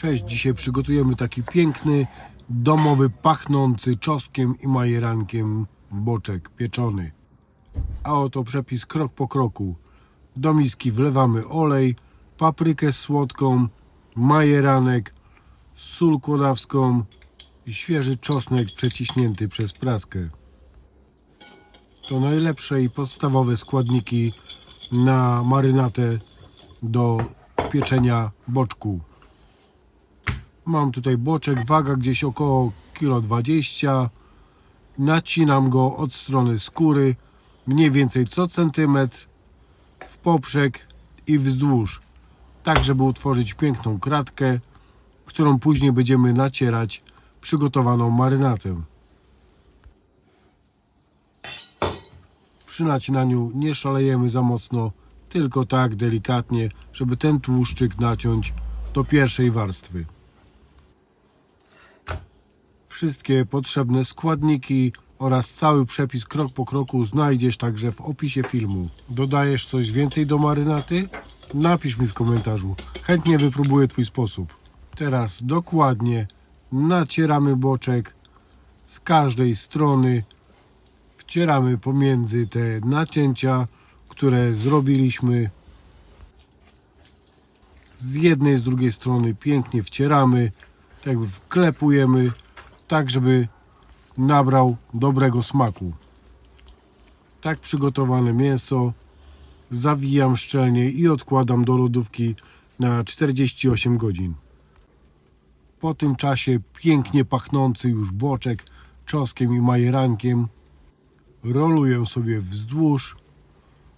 Cześć, dzisiaj przygotujemy taki piękny, domowy, pachnący czosnkiem i majerankiem boczek pieczony. A oto przepis krok po kroku. Do miski wlewamy olej, paprykę słodką, majeranek, sól kłodawską i świeży czosnek przeciśnięty przez praskę. To najlepsze i podstawowe składniki na marynatę do pieczenia boczku. Mam tutaj boczek, waga gdzieś około 1,20 kg. Nacinam go od strony skóry, mniej więcej co centymetr w poprzek i wzdłuż, tak żeby utworzyć piękną kratkę, którą później będziemy nacierać przygotowaną marynatę. Przy nacinaniu nie szalejemy za mocno, tylko tak delikatnie, żeby ten tłuszczyk naciąć do pierwszej warstwy. Wszystkie potrzebne składniki oraz cały przepis krok po kroku znajdziesz także w opisie filmu. Dodajesz coś więcej do marynaty? Napisz mi w komentarzu. Chętnie wypróbuję Twój sposób. Teraz dokładnie nacieramy boczek z każdej strony. Wcieramy pomiędzy te nacięcia, które zrobiliśmy. Z jednej, z drugiej strony pięknie wcieramy, tak jakby wklepujemy, tak żeby nabrał dobrego smaku. Tak przygotowane mięso zawijam szczelnie i odkładam do lodówki na 48 godzin. Po tym czasie pięknie pachnący już boczek czosnkiem i majerankiem roluję sobie wzdłuż,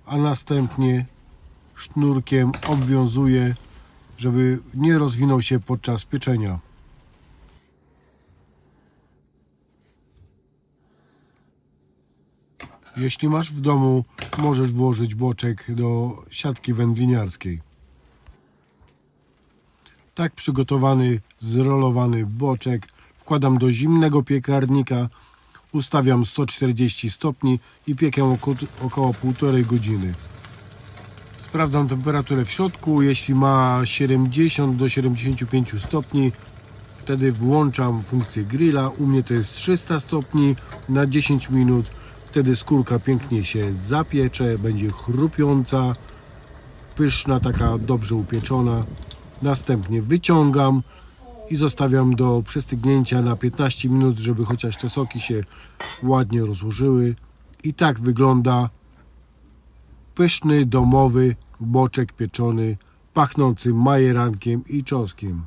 a następnie sznurkiem obwiązuję, żeby nie rozwinął się podczas pieczenia. Jeśli masz w domu, możesz włożyć boczek do siatki wędliniarskiej. Tak przygotowany, zrolowany boczek wkładam do zimnego piekarnika, ustawiam 140 stopni i piekę oko- około 1,5 godziny. Sprawdzam temperaturę w środku, jeśli ma 70 do 75 stopni, wtedy włączam funkcję grilla. U mnie to jest 300 stopni na 10 minut. Wtedy skórka pięknie się zapiecze, będzie chrupiąca, pyszna, taka dobrze upieczona. Następnie wyciągam i zostawiam do przestygnięcia na 15 minut, żeby chociaż te soki się ładnie rozłożyły. I tak wygląda pyszny, domowy boczek pieczony, pachnący majerankiem i czosnkiem.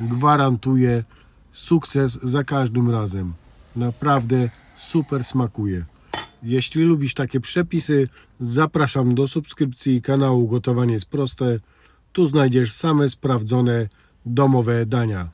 Gwarantuję sukces za każdym razem. Naprawdę super smakuje. Jeśli lubisz takie przepisy, zapraszam do subskrypcji kanału Gotowanie jest proste. Tu znajdziesz same sprawdzone domowe dania.